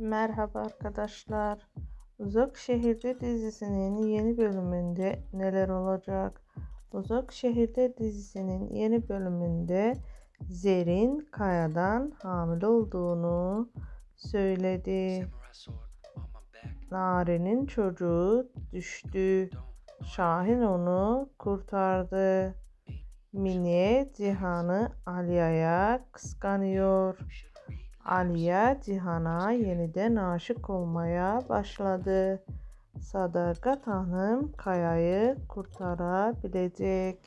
Merhaba arkadaşlar. Uzak Şehirde dizisinin yeni bölümünde neler olacak? Uzak Şehirde dizisinin yeni bölümünde Zerrin Kaya'dan hamile olduğunu söyledi. Nare'nin çocuğu düştü. Şahin onu kurtardı. Mine Cihan'ı Aliya'ya kıskanıyor. Aliye Cihan'a yeniden aşık olmaya başladı. Sadakat Hanım Kaya'yı kurtarabilecek.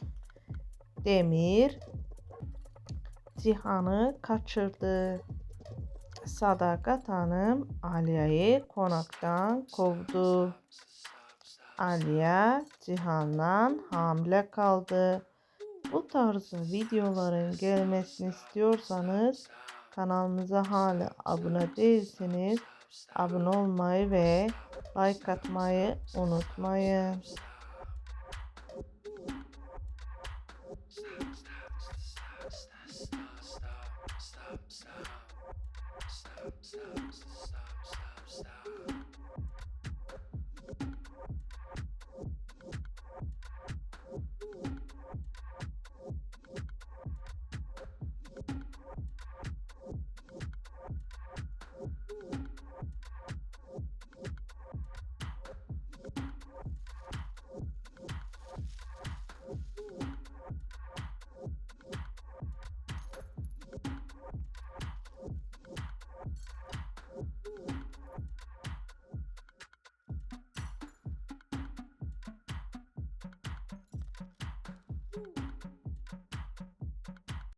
Demir Cihan'ı kaçırdı. Sadakat Hanım Aliye'yi konaktan kovdu. Aliye Cihan'dan hamile kaldı. Bu tarzda videoların gelmesini istiyorsanız kanalımıza hala abone değilseniz abone olmayı ve like atmayı unutmayın.